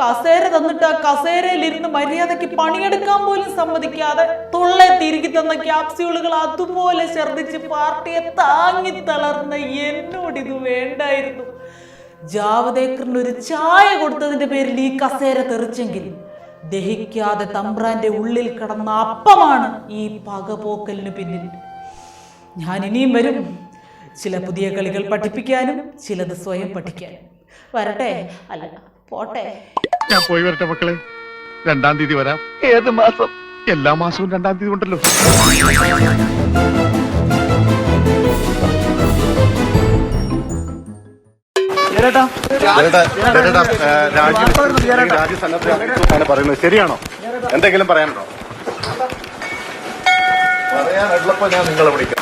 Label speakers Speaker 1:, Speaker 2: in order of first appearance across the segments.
Speaker 1: കസേര തന്നിട്ട് ഇരുന്ന് മര്യാദയ്ക്ക് പണിയെടുക്കാൻ പോലും സമ്മതിക്കാതെ തുള്ളെ തിരികെ തന്ന ക്യാപ്സ്യൂളുകൾ അതുപോലെ ഛർദ്ദിച്ച് പാർട്ടിയെ താങ്ങി തളർന്ന എന്നോട് ഇത് വേണ്ടായിരുന്നു. ജാവദേക്കറിന് ഒരു ചായ കൊടുത്തതിന്റെ പേരിൽ ഈ കസേര തെറിച്ചെങ്കിൽ ദഹിക്കാതെ തമ്പ്രാന്റെ ഉള്ളിൽ കിടന്ന അപ്പമാണ് ഈ പകപോക്കലിന് പിന്നിൽ. ഞാൻ ഇനിയും വരും. ചില പുതിയ കളികൾ പഠിപ്പിക്കാനും ചിലത് സ്വയം പഠിക്കാനും. വരട്ടെ? അല്ല പോട്ടെ.
Speaker 2: ഞാൻ പോയി വരട്ടെ മക്കളെ. രണ്ടാം തീയതി വരാം.
Speaker 3: ഏത് മാസം?
Speaker 2: എല്ലാ മാസവും രണ്ടാം തീയതി ഉണ്ടല്ലോ. പറയുന്നത്. ശരിയാണോ? എന്തെങ്കിലും പറയാനുണ്ടോ? പറയാനുള്ളപ്പോ ഞാൻ നിങ്ങളെ വിളിക്കാം.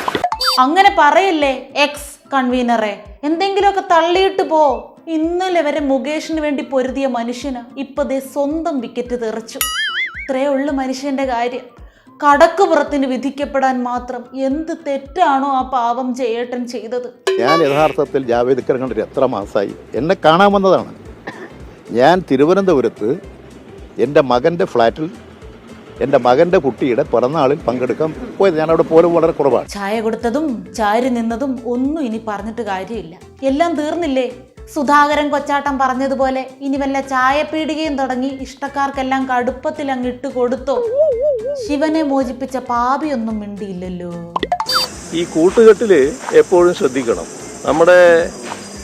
Speaker 1: അങ്ങനെ പറയല്ലേ എക്സ് കൺവീനറെ എന്തെങ്കിലുമൊക്കെ തള്ളിയിട്ട് പോ. ഇന്നലെ വരെ മുകേഷിന് വേണ്ടി പൊരുതിയ മനുഷ്യന് ദേ സ്വന്തം വിക്കറ്റ് തെറിച്ചു. ഇത്രയേ ഉള്ളു മനുഷ്യന്റെ കാര്യം. കടക്കുപുറത്തിന് വിധിക്കപ്പെടാൻ മാത്രം എന്ത് തെറ്റാണോ ആ പാവം ജയേട്ടൻ ചെയ്തത്.
Speaker 3: ഞാൻ യഥാർത്ഥത്തിൽ ജാവേദ് കണ്ടിട്ട് എത്ര മാസമായി എന്നെ കാണാൻ വന്നതാണ്. ഞാൻ തിരുവനന്തപുരത്ത് എന്റെ മകന്റെ ഫ്ലാറ്റിൽ എന്റെ മകന്റെ കുട്ടിയുടെ പിറന്നാളിൽ പങ്കെടുക്കാൻ പോയത് ഞാൻ അവിടെ പോലും വളരെ കുറവാണ്.
Speaker 1: ചായ കൊടുത്തതും ചാരി നിന്നതും ഒന്നും ഇനി പറഞ്ഞിട്ട് കാര്യമില്ല. എല്ലാം തീർന്നില്ലേ? സുധാകരൻ കൊച്ചാട്ടം പറഞ്ഞതുപോലെ ഇനി വല്ല ചായപ്പീടികയും തുടങ്ങി ഇഷ്ടക്കാർക്കെല്ലാം കടുപ്പത്തിൽ അങ്ങിട്ട് കൊടുത്തോ? ശിവനെ മോചിപ്പിച്ച പാപിയൊന്നും മിണ്ടിയില്ലല്ലോ.
Speaker 4: ഈ കൂട്ടുകെട്ടിൽ എപ്പോഴും ശ്രദ്ധിക്കണം. നമ്മുടെ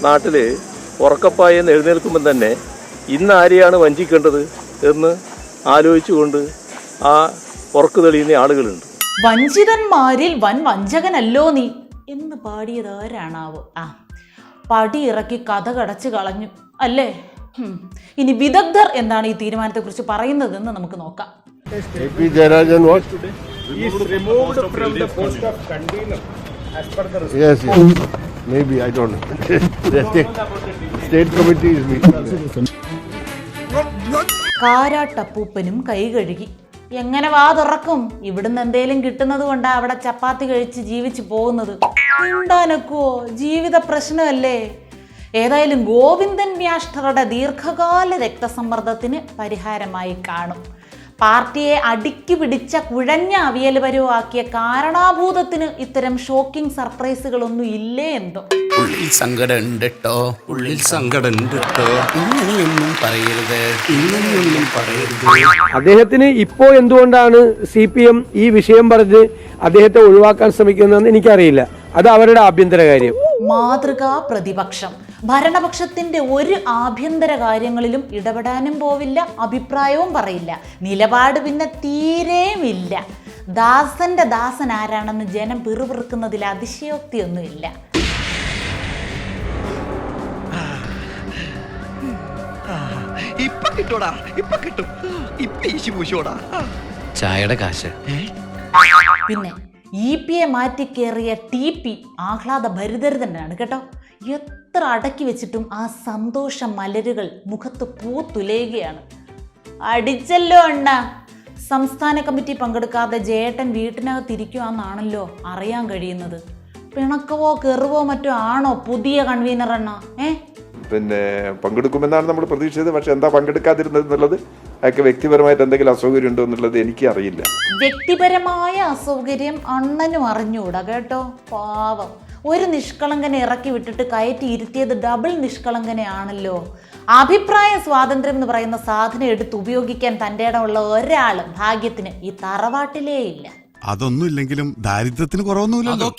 Speaker 4: നാട്ടിൽ ഉറക്കപ്പായെന്ന് എഴുന്നേൽക്കുമ്പോൾ തന്നെ ഇന്ന് ആരെയാണ് വഞ്ചിക്കേണ്ടത് എന്ന് ആലോചിച്ചുകൊണ്ട് ആ ഉറക്കു തെളിയുന്ന ആളുകളുണ്ട്.
Speaker 1: വഞ്ചിതന്മാരിൽ വൻ വഞ്ചകനല്ലോ നീ. എന്ന് പാടിയത് ആരാണാവ്? ആ പടി ഇറക്കി കഥ കടച്ചു കളഞ്ഞു. അല്ലേ? ഇനി വിദഗ്ധർ എന്താണ് ഈ തീരുമാനത്തെക്കുറിച്ച് പറയുന്നതെന്ന് നമുക്ക് നോക്കാം.
Speaker 2: yes, yes. maybe I don't know. the state, state committee is meeting.
Speaker 1: കാരാട്ടപ്പൂപ്പനും കൈ കഴുകി. എങ്ങനെ വാ തുറക്കും? ഇവിടുന്ന് എന്തേലും കിട്ടുന്നത് കൊണ്ടാ അവിടെ ചപ്പാത്തി കഴിച്ച് ജീവിച്ചു പോകുന്നത്. ഉണ്ടാനൊക്കുവോ ജീവിത പ്രശ്നമല്ലേ? ഏതായാലും ഗോവിന്ദൻ വ്യാഷ്ഠറുടെ ദീർഘകാല രക്തസമ്മർദ്ദത്തിന് പരിഹാരമായി കാണും. പാർട്ടിയെ അടുക്കി പിടിച്ച കുഴഞ്ഞ അവിയൽ പരുവാക്കിയ കാരണാഭൂതത്തിന് ഇത്തരം ഷോക്കിംഗ് സർപ്രൈസുകളൊന്നും ഇല്ലേ എന്തോ?
Speaker 5: ഉള്ളിൽ സങ്കടമുണ്ട് ഉള്ളിൽ സങ്കടമുണ്ട് ഇങ്ങനെയൊന്നും പറയരുത്. ഇങ്ങനെയൊന്നും പറയരുത്.
Speaker 6: അദ്ദേഹത്തിന് ഇപ്പോ എന്തുകൊണ്ടാണ് സി പി എം ഈ വിഷയം പറഞ്ഞ് അദ്ദേഹത്തെ ഒഴിവാക്കാൻ ശ്രമിക്കുന്നതെന്ന് എനിക്കറിയില്ല. അത് അവരുടെ ആഭ്യന്തര കാര്യം.
Speaker 1: മാതൃകാ പ്രതിപക്ഷം. ഭരണപക്ഷത്തിന്റെ ഒരു ആഭ്യന്തര കാര്യങ്ങളിലും ഇടപെടാനും പോവില്ല അഭിപ്രായവും പറയില്ല. നിലപാട് പിന്നെ തീരെയുമില്ല ദാസന്റെ ദാസൻ ആരാണെന്ന് ജനം പിറുപിറുക്കുന്നതിൽ അതിശയോക്തിയൊന്നുമില്ല.
Speaker 7: ഇപ്പൊ കിട്ടൂടാ ഇപ്പൊ കിട്ടും. ഇപ്പൊ ഈശി പൂശോടാ
Speaker 5: ചായയുടെ കാശ്.
Speaker 1: പിന്നെ ഇ പി എ മാറ്റിക്കേറിയ ടി പി ആഹ്ലാദ ഭരിതരുതന്നെയാണ് കേട്ടോ. എത്ര അടക്കി വെച്ചിട്ടും ആ സന്തോഷ മലരുകൾ മുഖത്ത് പൂത്തുലയുകയാണ്. അടിച്ചല്ലോ അണ്ണ. സംസ്ഥാന കമ്മിറ്റി പങ്കെടുക്കാതെ ജയേട്ടൻ വീട്ടിനകത്തിരിക്കുവാന്നാണല്ലോ അറിയാൻ കഴിയുന്നത്. പിണക്കവോ കെറുവോ മറ്റോ ആണോ പുതിയ കൺവീനർ അണ്ണ? ഏ?
Speaker 8: പിന്നെ പങ്കെടുക്കുമെന്നാണ് നമ്മൾ പ്രതീക്ഷിച്ചത്. പക്ഷെ എന്താ പങ്കെടുക്കാതിരുന്നത് എന്നുള്ളത് അയാൾക്ക് വ്യക്തിപരമായിട്ട് എന്തെങ്കിലും അസൗകര്യം ഉണ്ടോ എന്നുള്ളത് എനിക്ക് അറിയില്ല
Speaker 1: വ്യക്തിപരമായ അസൗകര്യം അണ്ണനും അറിഞ്ഞുകൂടാ കേട്ടോ. പാവം. ഒരു നിഷ്കളങ്കനെ ഇറക്കി വിട്ടിട്ട് കയറ്റി ഇരുത്തിയത് ഡബിൾ നിഷ്കളങ്കനെയാണല്ലോ. അഭിപ്രായ സ്വാതന്ത്ര്യം എന്ന് പറയുന്ന സാധനം എടുത്ത് ഉപയോഗിക്കാൻ തന്റെ ഇടമുള്ള ഒരാളും ഭാഗ്യത്തിന് ഈ തറവാട്ടിലേ ഇല്ല.
Speaker 9: അതൊന്നും ഇല്ലെങ്കിലും ദാരിദ്ര്യത്തിന് കുറവൊന്നുമില്ലല്ലോ.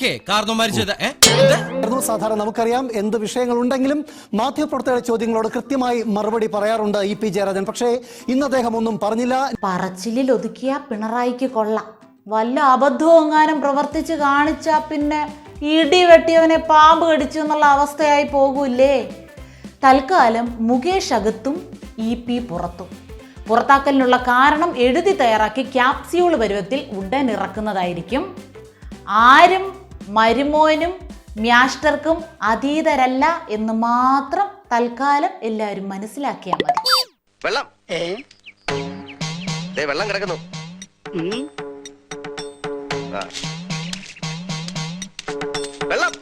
Speaker 7: ആയിരുന്നു സാധാരണ നമുക്കറിയാം എന്ത് വിഷയങ്ങൾ ഉണ്ടെങ്കിലും മാധ്യമപ്രവർത്തകരുടെ ചോദ്യങ്ങളോട് കൃത്യമായി മറുപടി പറയാറുണ്ട് ഇ പി ജയരാജൻ. പക്ഷേ ഇന്ന് അദ്ദേഹം ഒന്നും പറഞ്ഞില്ല.
Speaker 1: പറച്ചിലിൽ ഒതുക്കിയ പിണറായിക്ക് കൊള്ളാം. വല്ല അബദ്ധവും എങ്ങാനും പ്രവർത്തിച്ച് കാണിച്ചാ പിന്നെ ഇടി വെട്ടിയവനെ പാമ്പ് കടിച്ചു എന്നുള്ള അവസ്ഥയായി പോകൂലേ തൽക്കാലം മുകേഷ് അകത്തും ഇ പി പുറത്തും. പുറത്താക്കലിനുള്ള കാരണം എഴുതി തയ്യാറാക്കി ക്യാപ്സ്യൂൾ പരുവത്തിൽ ഉടൻ ഇറക്കുന്നതായിരിക്കും. ആരും മരുമോനും മ്യാസ്റ്റർക്കും അതീതരല്ല എന്ന് മാത്രം തൽക്കാലം എല്ലാവരും മനസ്സിലാക്കിയാൽ മതി.
Speaker 7: വെള്ളം. ദേ വെള്ളം കിടക്കുന്നു. വെള്ളം.